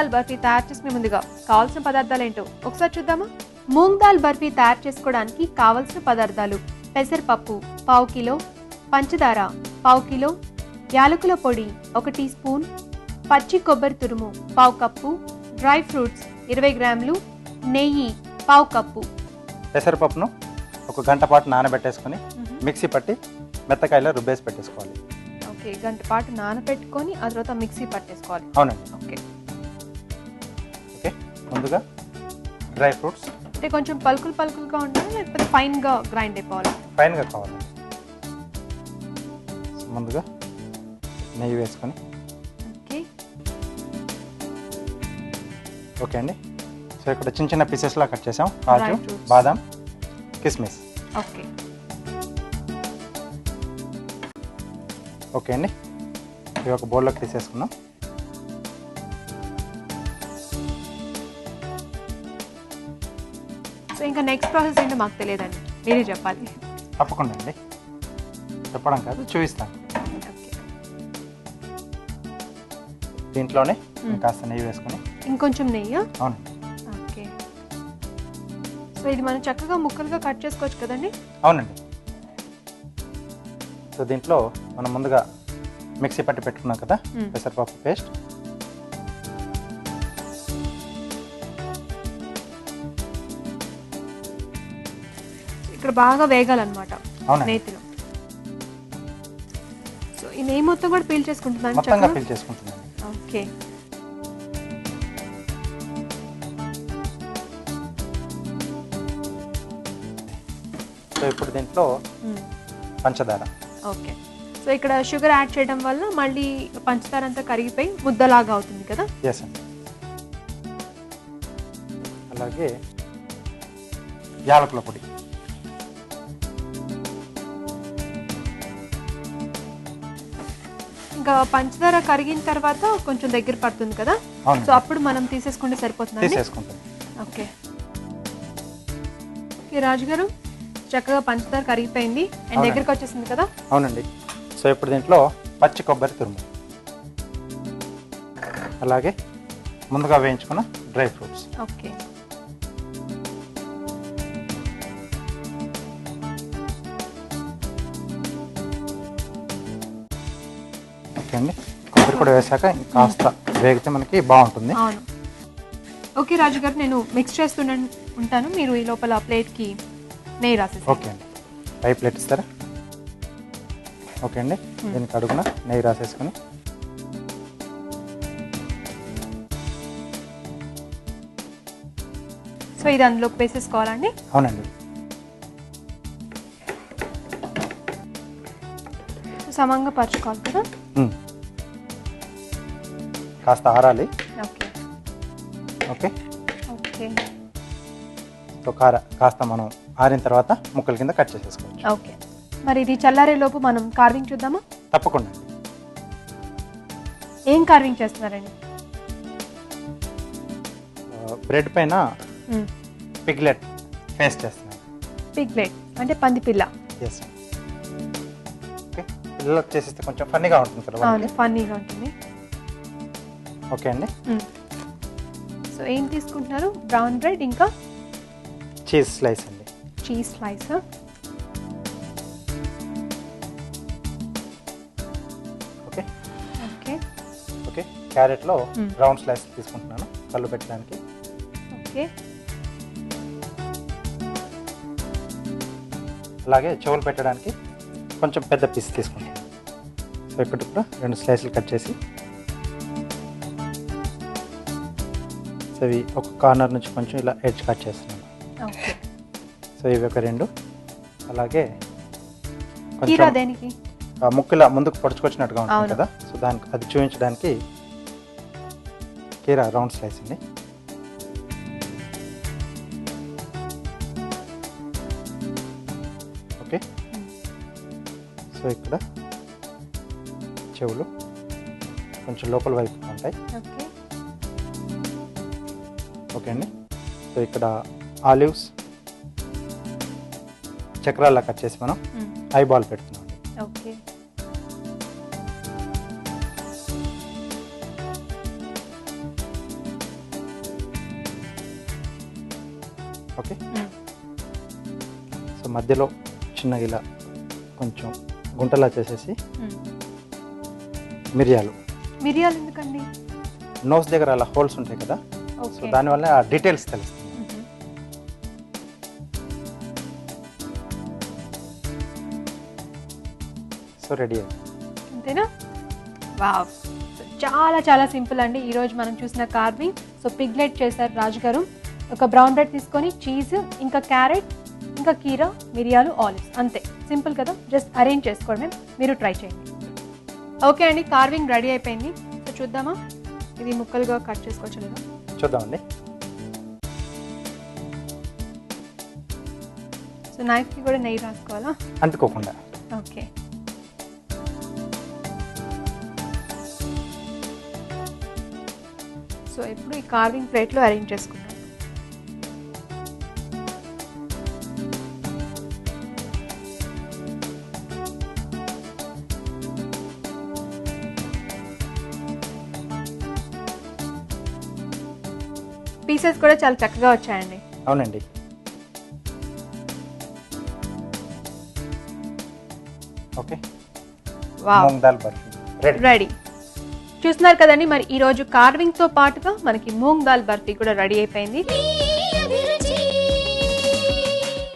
దాల్ బర్ఫీ తయారు చేసుకునే ముందుగా కావాల్సిన పదార్థాలు ఏంటో ఒకసారి చూద్దామా? మూంగ్ దాల్ బర్ఫీ తయారు చేసుకోవడానికి కావలసిన పదార్థాలు పెసరపప్పు పావు కిలో పంచదార పావు కిలో యాలకుల పొడి ఒక టీ స్పూన్ పచ్చి కొబ్బరి తురుము పావు కప్పు డ్రై ఫ్రూట్స్ ఇరవై గ్రాములు నెయ్యి పావు కప్పు. పెసరపప్పును ఒక గంట పాటు నానబెట్టేసుకొని మిక్సీ పట్టి మెత్తకాయలో రుబ్బేసి పెట్టేసుకోవాలి. ఓకే గంట పాటు నానబెట్టుకొని ఆ తర్వాత మిక్సీ పట్టేసుకోవాలి. అవునండి. ఓకే. ముందుగా డ్రై ఫ్రూట్స్. అంటే కొంచెం పలుకులు పలుకులుగా ఉండాలి? లేకపోతే ఫైన్గా గ్రైండ్ అయిపోవాలి? ఫైన్గా కావాలండి సో ముందుగా నెయ్యి వేసుకొని. ఓకే. ఓకే అండి. సో ఇక్కడ చిన్న చిన్న పీసెస్లా కట్ చేసాం. కాజు. బాదం కిస్మిస్. ఓకే. ఓకే అండి. ఇవి ఒక బౌల్లోకి తీసేసుకున్నాం సో ఇంకా నెక్స్ట్ ప్రాసెస్ ఏంటో మాకు తెలియదండి. మీరే చెప్పాలి. తప్పకుండా అండి. చెప్పడం కాదు చూపిస్తాను. దీంట్లోనే. కాస్త నెయ్యి వేసుకొని. ఇంకొంచెం నెయ్యి? అవునండి. ఓకే. సో ఇది మనం చక్కగా ముక్కలుగా కట్ చేసుకోవచ్చు కదండి? అవునండి. సో దీంట్లో మనం ముందుగా మిక్సీ పట్టి పెట్టుకున్నాం కదా. పెసరపప్పు పేస్ట్. ఇక్కడ బాగా వేగాలన్నమాట నేతిలో సో ఈ నెయ్యి మొత్తం కూడా పీల్ చేసుకుంటుందండి. ఓకే. సో ఇప్పుడు దీంట్లో. పంచదార. ఓకే. సో ఇక్కడ షుగర్ యాడ్ చేయడం వల్ల మళ్ళీ పంచదార అంతా కరిగిపోయి ముద్దలాగా అవుతుంది కదా? ఎస్ అండి అలాగే యాలకుల పొడి. ఇంకా పంచదార కరిగిన తర్వాత కొంచెం దగ్గర పడుతుంది కదా? అవును. సో అప్పుడు మనం తీసేసుకుంటే తీసేసుకుంటుంది ఓకే. ఓకే రాజు గారు చక్కగా పంచదార కరిగిపోయింది. అండ్ అవునండి. దగ్గరికి వచ్చేసింది కదా? అవునండి. సో ఇప్పుడు దీంట్లో పచ్చి కొబ్బరి తురుము. అలాగే ముందుగా వేయించుకున్న డ్రై ఫ్రూట్స్. ఓకే. ఓకే అండి. కొబ్బరి కూడా వేసాక కాస్త వేగితే మనకి బాగుంటుంది. అవును. ఓకే రాజు గారు నేను మిక్స్ చేస్తుండ ఉంటాను. మీరు ఈ లోపల ప్లేట్కి నెయ్యి రాసేసి ఓకే అండి. పై ప్లేట్ ఇస్తారా? ఓకే అండి. దీనికి అడుగున నెయ్యి రాసేసుకొని. సో ఇది అందులోకి వేసేసుకోవాలండి అవునండి. సమంగా పరుచుకోవాలి కదా. కాస్త ఆరాలి. ఓకే. ఓకే. ఓకే. సో కార కాస్త మనం ఆరిన తర్వాత ముక్కల కింద కట్ చేసేసుకోవచ్చు. ఓకే. మరి ఇది చల్లారే లోపు మనం కార్వింగ్ చూద్దామా? తప్పకుండా. ఏం కార్వింగ్ చేస్తున్నారండి? బ్రెడ్ పైన పిగ్లెట్ ఫేస్ చేస్తున్నాను. పిగ్లెట్ అంటే పంది పిల్ల. ఎస్ పిల్లలకు చేసేస్తే కొంచెం ఫన్నీగా ఉంటుంది కదా అవును ఫన్నీగా ఉంటుంది. ఓకే అండి. సో ఏం తీసుకుంటున్నారు? బ్రౌన్ బ్రెడ్ ఇంకా? చీజ్ స్లైస్ అండి. Cheese slice okay. Okay. Okay క్యారెట్లో. Round slice తీసుకుంటున్నాను కళ్ళు పెట్టడానికి. ఓకే. అలాగే చెవులు పెట్టడానికి కొంచెం పెద్ద పీస్ తీసుకుంటాను ఇక్కడ కూడా రెండు స్లైస్లు కట్ చేసి. సో ఇవి ఒక కార్నర్ నుంచి కొంచెం ఇలా ఎడ్జ్ కట్ చేస్తున్నాను. సో ఇవి ఒక రెండు. అలాగే కొంచెం ముక్కులా ముందుకు పొడుచుకొచ్చినట్టుగా ఉంటుంది. కదా. సో దానికి అది చూపించడానికి కీరా రౌండ్ స్లైస్ అండి. ఓకే. సో ఇక్కడ చెవులు కొంచెం లోపల వైపు ఉంటాయి. ఓకే. అండి. సో ఇక్కడ ఆలివ్స్ చక్రాల్లో కట్ చేసి మనం ఐబాల్ పెడుతున్నాం ఓకే. ఓకే. సో మధ్యలో చిన్నగా ఇలా కొంచెం గుంటలా చేసేసి మిరియాలు. మిరియాలు ఎందుకండి? నోస్ దగ్గర అలా హోల్స్ ఉంటాయి కదా? సో దానివల్ల ఆ డీటెయిల్స్ తెలుస్తుంది సో రెడీ అంతేనా? వావ్. చాలా చాలా సింపుల్ అండి. ఈరోజు మనం చూసిన కార్వింగ్. సో పిగ్లెట్ చేశారు రాజు గారు. ఒక బ్రౌన్ బ్రెడ్ తీసుకొని చీజ్ ఇంకా క్యారెట్ ఇంకా కీరా మిరియాలు ఆలివ్స్. అంతే. సింపుల్ కదా? జస్ట్ అరేంజ్ చేసుకోవడమే. మీరు ట్రై చేయండి. ఓకే అండి కార్వింగ్ రెడీ అయిపోయింది. సో చూద్దామా? ఇది ముక్కలుగా కట్ చేసుకోవచ్చు లేదా? చూద్దామండి. సో నైఫ్కి కూడా నెయ్యి రాసుకోవాలా? అంటుకోకుండా. ఓకే. సో ఇప్పుడు ఈ కార్వింగ్ ప్లేట్లో అరేంజ్ చేసుకుంటాం. పీసెస్ కూడా చాలా చక్కగా వచ్చాయండి. అవునండి. Okay. Wow. Moong dal barfi ready చూస్తున్నారు కదండి మరి ఈ రోజు కార్వింగ్తో పాటుగా మనకి మూంగ్ దాల్ బర్ఫీ కూడా రెడీ అయిపోయింది.